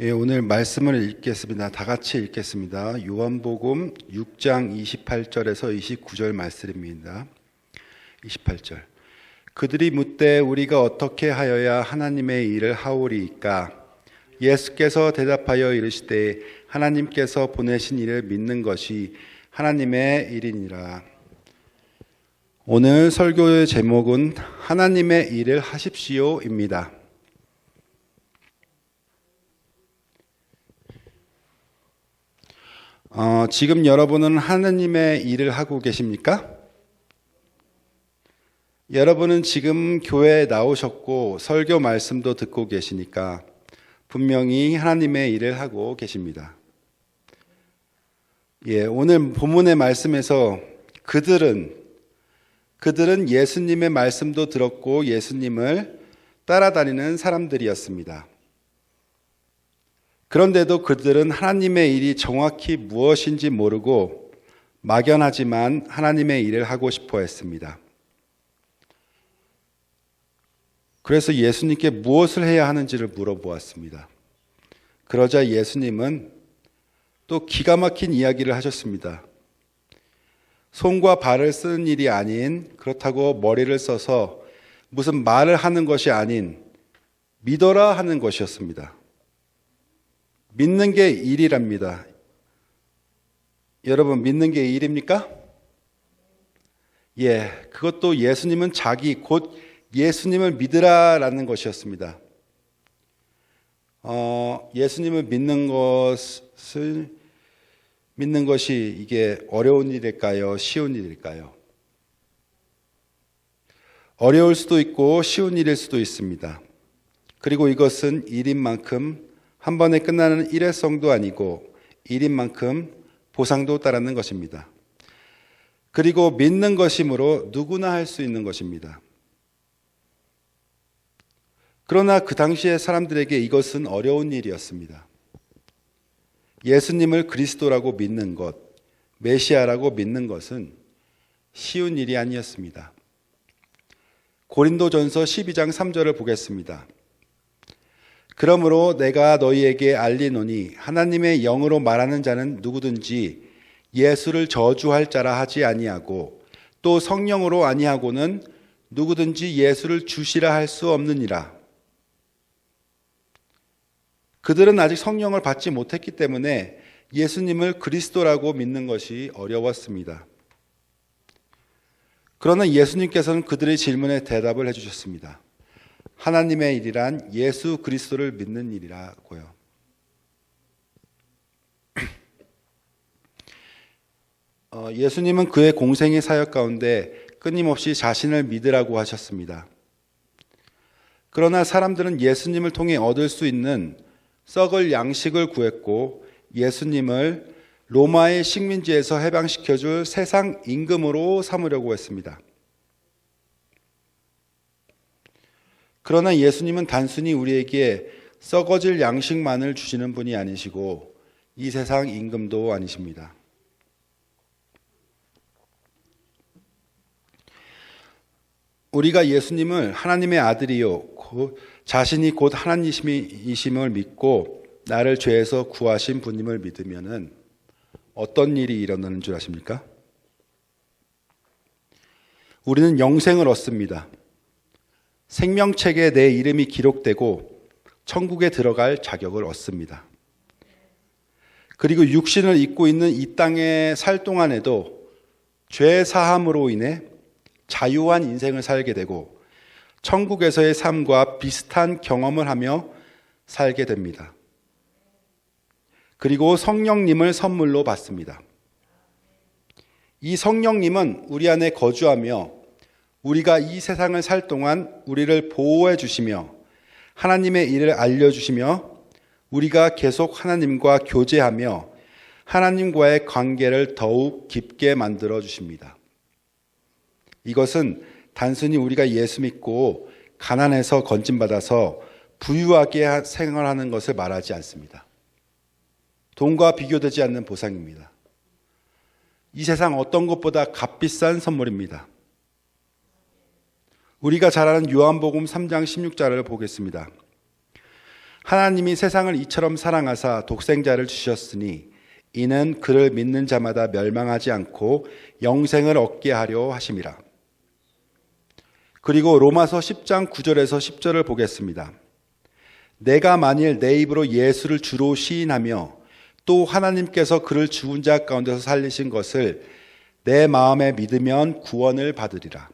예, 오늘 말씀을 읽겠습니다. 다 같이 읽겠습니다. 요한복음 6장 28절에서 29절 말씀입니다. 28절. 그들이 묻되 우리가 어떻게 하여야 하나님의 일을 하오리이까? 예수께서 대답하여 이르시되 하나님께서 보내신 일을 믿는 것이 하나님의 일이니라. 오늘 설교의 제목은 하나님의 일을 하십시오입니다. 어, 지금 여러분은 하나님의 일을 하고 계십니까? 여러분은 지금 교회에 나오셨고 설교 말씀도 듣고 계시니까 분명히 하나님의 일을 하고 계십니다. 예, 오늘 본문의 말씀에서 그들은 그들은 예수님의 말씀도 들었고 예수님을 따라다니는 사람들이었습니다. 그런데도 그들은 하나님의 일이 정확히 무엇인지 모르고 막연하지만 하나님의 일을 하고 싶어 했습니다. 그래서 예수님께 무엇을 해야 하는지를 물어보았습니다. 그러자 예수님은 또 기가 막힌 이야기를 하셨습니다. 손과 발을 쓰는 일이 아닌 그렇다고 머리를 써서 무슨 말을 하는 것이 아닌 믿어라 하는 것이었습니다. 믿는 게 일이랍니다. 여러분, 믿는 게 일입니까? 예, 그것도 예수님은 자기 곧 예수님을 믿으라라는 것이었습니다. 어, 예수님을 믿는 것을 믿는 것이 이게 어려운 일일까요? 쉬운 일일까요? 어려울 수도 있고 쉬운 일일 수도 있습니다. 그리고 이것은 일인 만큼 한 번에 끝나는 일회성도 아니고 일인 만큼 보상도 따르는 것입니다. 그리고 믿는 것이므로 누구나 할 수 있는 것입니다. 그러나 그 당시의 사람들에게 이것은 어려운 일이었습니다. 예수님을 그리스도라고 믿는 것, 메시아라고 믿는 것은 쉬운 일이 아니었습니다. 고린도전서 12장 3절을 보겠습니다. 그러므로 내가 너희에게 알리노니 하나님의 영으로 말하는 자는 누구든지 예수를 저주할 자라 하지 아니하고 또 성령으로 아니하고는 누구든지 예수를 주시라 할 수 없느니라. 그들은 아직 성령을 받지 못했기 때문에 예수님을 그리스도라고 믿는 것이 어려웠습니다. 그러나 예수님께서는 그들의 질문에 대답을 해주셨습니다. 하나님의 일이란 예수 그리스도를 믿는 일이라고요. 어, 예수님은 그의 공생의 사역 가운데 끊임없이 자신을 믿으라고 하셨습니다. 그러나 사람들은 예수님을 통해 얻을 수 있는 썩을 양식을 구했고 예수님을 로마의 식민지에서 해방시켜줄 세상 임금으로 삼으려고 했습니다. 그러나 예수님은 단순히 우리에게 썩어질 양식만을 주시는 분이 아니시고 이 세상 임금도 아니십니다. 우리가 예수님을 하나님의 아들이요 자신이 곧 하나님이심을 믿고 나를 죄에서 구하신 분임을 믿으면은 어떤 일이 일어나는 줄 아십니까? 우리는 영생을 얻습니다. 생명책에 내 이름이 기록되고 천국에 들어갈 자격을 얻습니다. 그리고 육신을 입고 있는 이 땅에 살 동안에도 죄 사함으로 인해 자유한 인생을 살게 되고 천국에서의 삶과 비슷한 경험을 하며 살게 됩니다. 그리고 성령님을 선물로 받습니다. 이 성령님은 우리 안에 거주하며 우리가 이 세상을 살 동안 우리를 보호해 주시며 하나님의 일을 알려주시며 우리가 계속 하나님과 교제하며 하나님과의 관계를 더욱 깊게 만들어 주십니다. 이것은 단순히 우리가 예수 믿고 가난해서 건진받아서 부유하게 생활하는 것을 말하지 않습니다. 돈과 비교되지 않는 보상입니다. 이 세상 어떤 것보다 값비싼 선물입니다. 우리가 잘 아는 요한복음 3장 16절을 보겠습니다. 하나님이 세상을 이처럼 사랑하사 독생자를 주셨으니 이는 그를 믿는 자마다 멸망하지 않고 영생을 얻게 하려 하심이라. 그리고 로마서 10장 9절에서 10절을 보겠습니다. 내가 만일 내 입으로 예수를 주로 시인하며 또 하나님께서 그를 죽은 자 가운데서 살리신 것을 내 마음에 믿으면 구원을 받으리라.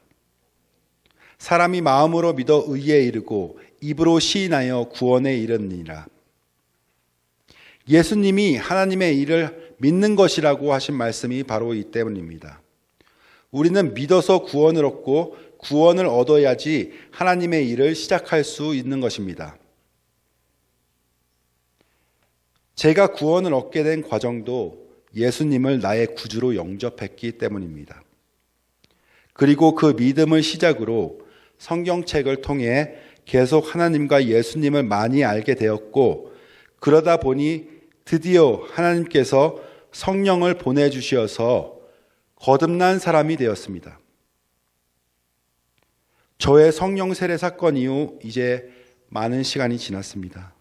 사람이 마음으로 믿어 의에 이르고 입으로 시인하여 구원에 이르니라. 예수님이 하나님의 일을 믿는 것이라고 하신 말씀이 바로 이 때문입니다. 우리는 믿어서 구원을 얻고 구원을 얻어야지 하나님의 일을 시작할 수 있는 것입니다. 제가 구원을 얻게 된 과정도 예수님을 나의 구주로 영접했기 때문입니다. 그리고 그 믿음을 시작으로 성경책을 통해 계속 하나님과 예수님을 많이 알게 되었고, 그러다 보니 드디어 하나님께서 성령을 보내주셔서 거듭난 사람이 되었습니다. 저의 성령 세례 사건 이후 이제 많은 시간이 지났습니다.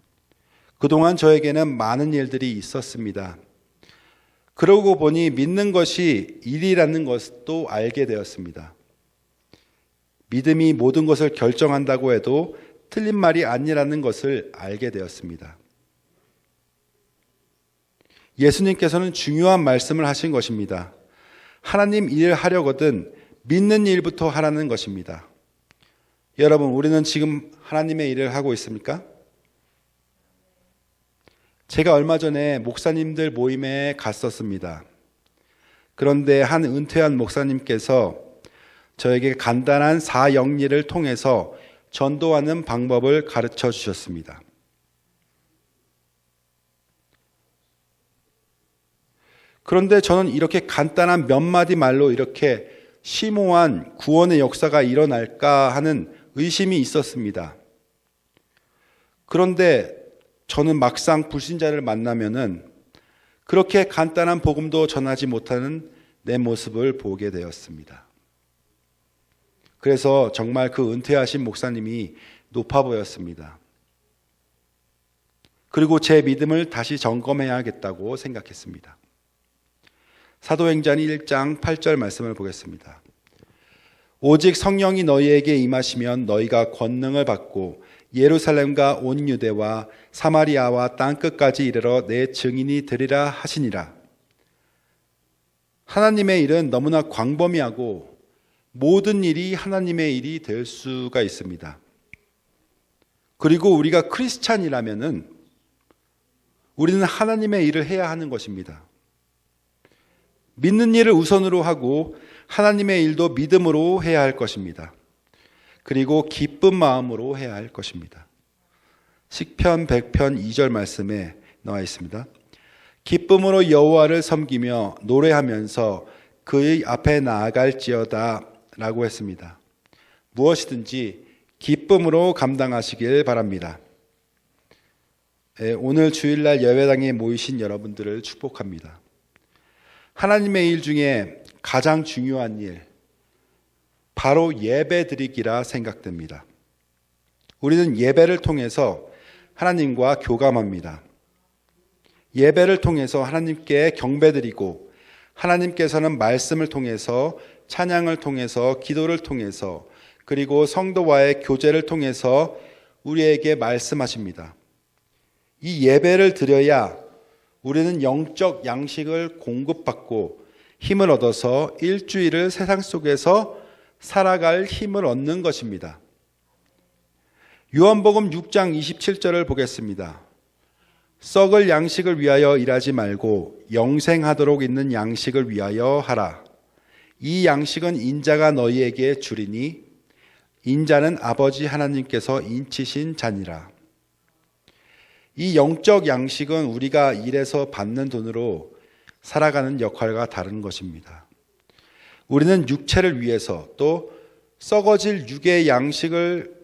그동안 저에게는 많은 일들이 있었습니다. 그러고 보니 믿는 것이 일이라는 것도 알게 되었습니다. 믿음이 모든 것을 결정한다고 해도 틀린 말이 아니라는 것을 알게 되었습니다. 예수님께서는 중요한 말씀을 하신 것입니다. 하나님 일을 하려거든 믿는 일부터 하라는 것입니다. 여러분, 우리는 지금 하나님의 일을 하고 있습니까? 제가 얼마 전에 목사님들 모임에 갔었습니다. 그런데 한 은퇴한 목사님께서 저에게 간단한 사영리를 통해서 전도하는 방법을 가르쳐 주셨습니다. 그런데 저는 이렇게 간단한 몇 마디 말로 이렇게 심오한 구원의 역사가 일어날까 하는 의심이 있었습니다. 그런데 저는 막상 불신자를 만나면은 그렇게 간단한 복음도 전하지 못하는 내 모습을 보게 되었습니다. 그래서 정말 그 은퇴하신 목사님이 높아 보였습니다. 그리고 제 믿음을 다시 점검해야겠다고 생각했습니다. 사도행전 1장 8절 말씀을 보겠습니다. 오직 성령이 너희에게 임하시면 너희가 권능을 받고 예루살렘과 온 유대와 사마리아와 땅 끝까지 이르러 내 증인이 되리라 하시니라. 하나님의 일은 너무나 광범위하고 모든 일이 하나님의 일이 될 수가 있습니다. 그리고 우리가 크리스찬이라면은 우리는 하나님의 일을 해야 하는 것입니다. 믿는 일을 우선으로 하고 하나님의 일도 믿음으로 해야 할 것입니다. 그리고 기쁜 마음으로 해야 할 것입니다. 식편 100편 2절 말씀에 나와 있습니다. 기쁨으로 여호와를 섬기며 노래하면서 그의 앞에 나아갈지어다 라고 했습니다. 무엇이든지 기쁨으로 감당하시길 바랍니다. 예, 오늘 주일날 예배당에 모이신 여러분들을 축복합니다. 하나님의 일 중에 가장 중요한 일, 바로 예배 드리기라 생각됩니다. 우리는 예배를 통해서 하나님과 교감합니다. 예배를 통해서 하나님께 경배드리고 하나님께서는 말씀을 통해서 찬양을 통해서 기도를 통해서 그리고 성도와의 교제를 통해서 우리에게 말씀하십니다. 이 예배를 드려야 우리는 영적 양식을 공급받고 힘을 얻어서 일주일을 세상 속에서 살아갈 힘을 얻는 것입니다. 요한복음 6장 27절을 보겠습니다. 썩을 양식을 위하여 일하지 말고 영생하도록 있는 양식을 위하여 하라. 이 양식은 인자가 너희에게 주리니 인자는 아버지 하나님께서 인치신 잔이라. 이 영적 양식은 우리가 일해서 받는 돈으로 살아가는 역할과 다른 것입니다. 우리는 육체를 위해서 또 썩어질 육의 양식을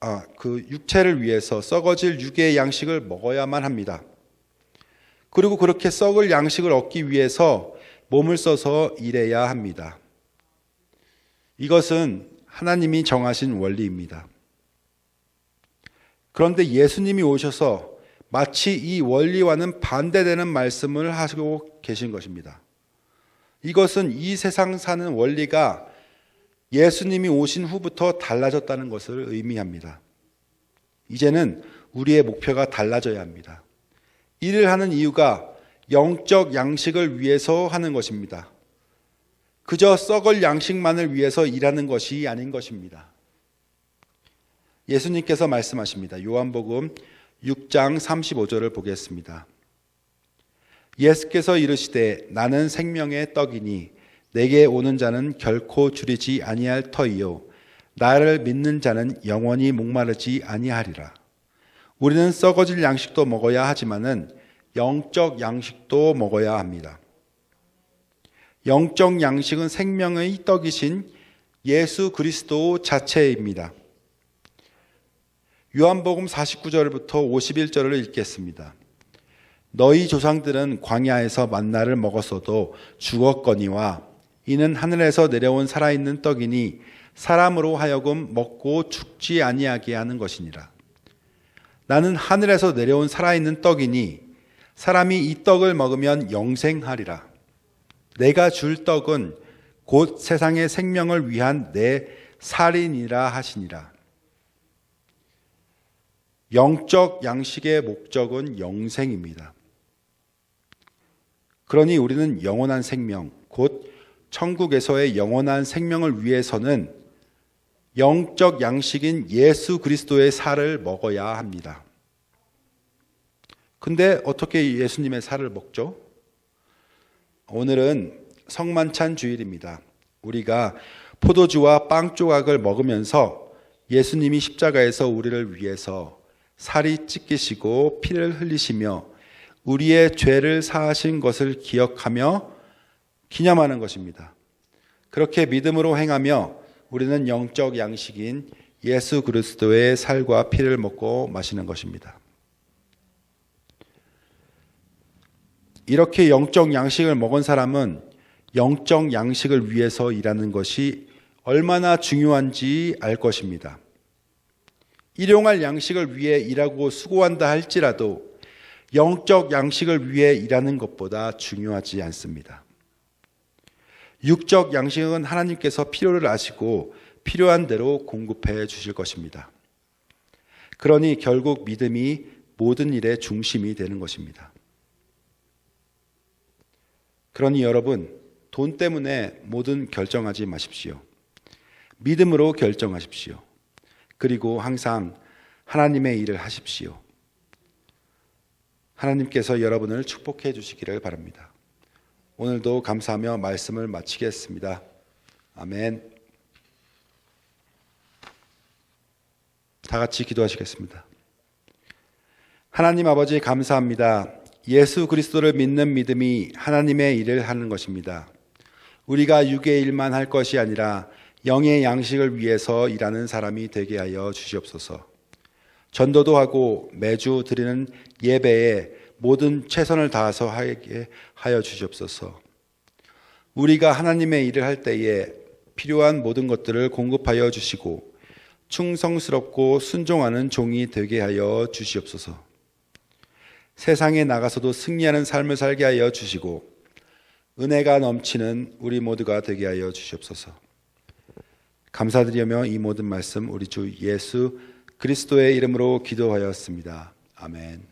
아, 그 육체를 위해서 썩어질 육의 양식을 먹어야만 합니다. 그리고 그렇게 썩을 양식을 얻기 위해서 몸을 써서 일해야 합니다. 이것은 하나님이 정하신 원리입니다. 그런데 예수님이 오셔서 마치 이 원리와는 반대되는 말씀을 하시고 계신 것입니다. 이것은 이 세상 사는 원리가 예수님이 오신 후부터 달라졌다는 것을 의미합니다. 이제는 우리의 목표가 달라져야 합니다. 일을 하는 이유가 영적 양식을 위해서 하는 것입니다. 그저 썩을 양식만을 위해서 일하는 것이 아닌 것입니다. 예수님께서 말씀하십니다. 요한복음 6장 35절을 보겠습니다. 예수께서 이르시되 나는 생명의 떡이니 내게 오는 자는 결코 줄이지 아니할 터이요 나를 믿는 자는 영원히 목마르지 아니하리라. 우리는 썩어질 양식도 먹어야 하지만은 영적 양식도 먹어야 합니다. 영적 양식은 생명의 떡이신 예수 그리스도 자체입니다. 요한복음 49절부터 51절을 읽겠습니다. 너희 조상들은 광야에서 만나를 먹었어도 죽었거니와 이는 하늘에서 내려온 살아있는 떡이니 사람으로 하여금 먹고 죽지 아니하게 하는 것이니라. 나는 하늘에서 내려온 살아있는 떡이니 사람이 이 떡을 먹으면 영생하리라. 내가 줄 떡은 곧 세상의 생명을 위한 내 살인이라 하시니라. 영적 양식의 목적은 영생입니다. 그러니 우리는 영원한 생명, 곧 천국에서의 영원한 생명을 위해서는 영적 양식인 예수 그리스도의 살을 먹어야 합니다. 근데 어떻게 예수님의 살을 먹죠? 오늘은 성만찬 주일입니다. 우리가 포도주와 빵 조각을 먹으면서 예수님이 십자가에서 우리를 위해서 살이 찢기시고 피를 흘리시며 우리의 죄를 사하신 것을 기억하며 기념하는 것입니다. 그렇게 믿음으로 행하며 우리는 영적 양식인 예수 그리스도의 살과 피를 먹고 마시는 것입니다. 이렇게 영적 양식을 먹은 사람은 영적 양식을 위해서 일하는 것이 얼마나 중요한지 알 것입니다. 일용할 양식을 위해 일하고 수고한다 할지라도 영적 양식을 위해 일하는 것보다 중요하지 않습니다. 육적 양식은 하나님께서 필요를 아시고 필요한 대로 공급해 주실 것입니다. 그러니 결국 믿음이 모든 일의 중심이 되는 것입니다. 그러니 여러분, 돈 때문에 모든 결정하지 마십시오. 믿음으로 결정하십시오. 그리고 항상 하나님의 일을 하십시오. 하나님께서 여러분을 축복해 주시기를 바랍니다. 오늘도 감사하며 말씀을 마치겠습니다. 아멘. 다 같이 기도하시겠습니다. 하나님 아버지 감사합니다. 예수 그리스도를 믿는 믿음이 하나님의 일을 하는 것입니다. 우리가 육의 일만 할 것이 아니라 영의 양식을 위해서 일하는 사람이 되게 하여 주시옵소서. 전도도 하고 매주 드리는 예배에 모든 최선을 다해서 하게 하여 주시옵소서. 우리가 하나님의 일을 할 때에 필요한 모든 것들을 공급하여 주시고 충성스럽고 순종하는 종이 되게 하여 주시옵소서. 세상에 나가서도 승리하는 삶을 살게 하여 주시고 은혜가 넘치는 우리 모두가 되게 하여 주시옵소서. 감사드리며 이 모든 말씀 우리 주 예수 그리스도의 이름으로 기도하였습니다. 아멘.